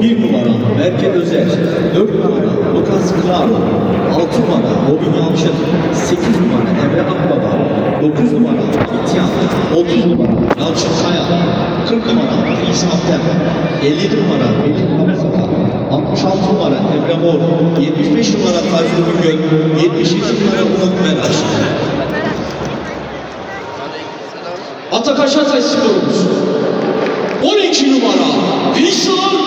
1 numara Berke Özer, 4 numara Lucas Claro, 6 numara Robin Yalçın, 8 numara Emre Akbaba, 9 numara İtyan, 30 numara Yalçın Kaya, 40 numara Filiz Aktem, 57 numara Melih Hamzaka, 66 numara Emre Mor, 75 numara Tayfun Bingöl, 77 numara Umut Meraş. Atakaşa taşıyoruz. 12 numara Hüsam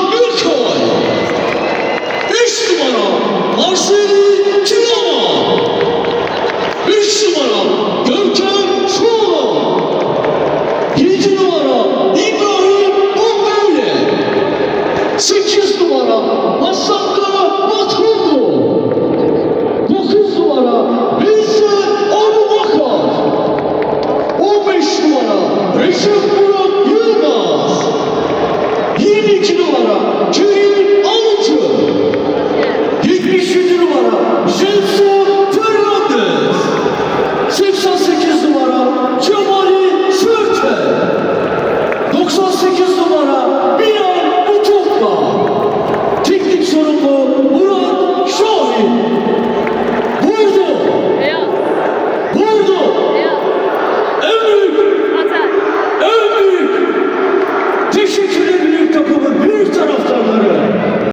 5 numara Görkem Çoğlan. 7 numara İbrahim Bomböyle. 8 numara Masakkara Batrondo. 9 numara Veysel Abubakar. 15 numara Recep Murat Yılmaz. 22 numara Kerim Alıcı. 73 numara Jensen